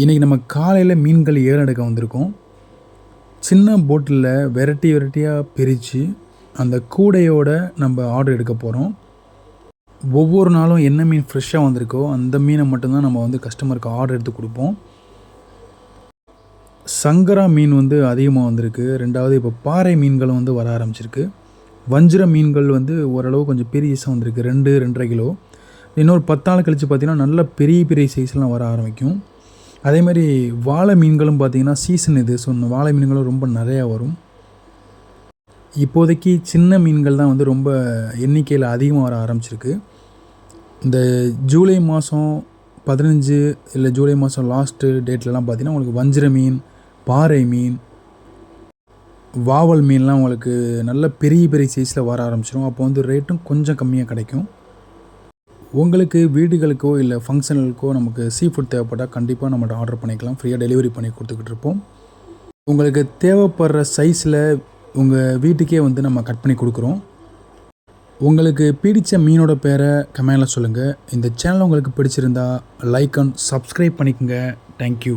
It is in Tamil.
இன்றைக்கி நம்ம காலையில் மீன்கள் ஏறெடுக்க வந்திருக்கோம். சின்ன போட்டில் வெரைட்டி வெரைட்டியாக பிரித்து அந்த கூடையோட நம்ம ஆர்டர் எடுக்க போகிறோம் ஒவ்வொரு நாளும் என்ன மீன் ஃப்ரெஷ்ஷாக வந்திருக்கோ அந்த மீனை மட்டும்தான் நம்ம வந்து கஸ்டமருக்கு ஆர்டர் எடுத்து கொடுப்போம். சங்கரா மீன் வந்து அதிகமாக வந்திருக்கு. ரெண்டாவது இப்போ பாறை மீன்களும் வந்து வர ஆரம்பிச்சிருக்கு. வஞ்சிர மீன்கள் வந்து ஓரளவு கொஞ்சம் பெரியஸாக வந்திருக்கு. ரெண்டு ரெண்டரை கிலோ. இன்னொரு பத்து நாள் கழித்து பார்த்திங்கன்னா நல்ல பெரிய பெரிய சைஸ்லாம் வர ஆரம்பிக்கும். அதே மாதிரி வாழை மீன்களும் பார்த்திங்கன்னா சீசன் இது. ஸோ இந்த வாழை மீன்களும் ரொம்ப நிறையா வரும். இப்போதைக்கு சின்ன மீன்கள் தான் வந்து ரொம்ப எண்ணிக்கையில் அதிகமாக வர ஆரம்பிச்சிருக்கு. இந்த ஜூலை மாதம் பதினஞ்சு இல்லை ஜூலை மாதம் லாஸ்ட்டு டேட்லலாம் பார்த்திங்கன்னா உங்களுக்கு வஞ்சிர மீன் பாறை மீன் வாவல் மீன்லாம் உங்களுக்கு நல்ல பெரிய பெரிய சைஸில் வர ஆரம்பிச்சிடும் அப்போ வந்து ரேட்டும் கொஞ்சம் கம்மியாக கிடைக்கும். உங்களுக்கு வீடுகளுக்கோ இல்லை ஃபங்க்ஷனுக்கோ நமக்கு சீ ஃபுட் தேவைப்பட்டால் கண்டிப்பாக நம்மகிட்ட ஆர்டர் பண்ணிக்கலாம் ஃப்ரீயாக டெலிவரி பண்ணி கொடுத்துக்கிட்டு இருப்போம். உங்களுக்கு தேவைப்படுற சைஸில் உங்கள் வீட்டுக்கே வந்து நம்ம கட் பண்ணி கொடுக்குறோம். உங்களுக்கு பிடித்த மீனோட பேரை கமெண்டில் சொல்லுங்கள் இந்த சேனல் உங்களுக்கு பிடிச்சிருந்தா லைக் அண்ட் சப்ஸ்கிரைப் பண்ணிக்கோங்க. Thank you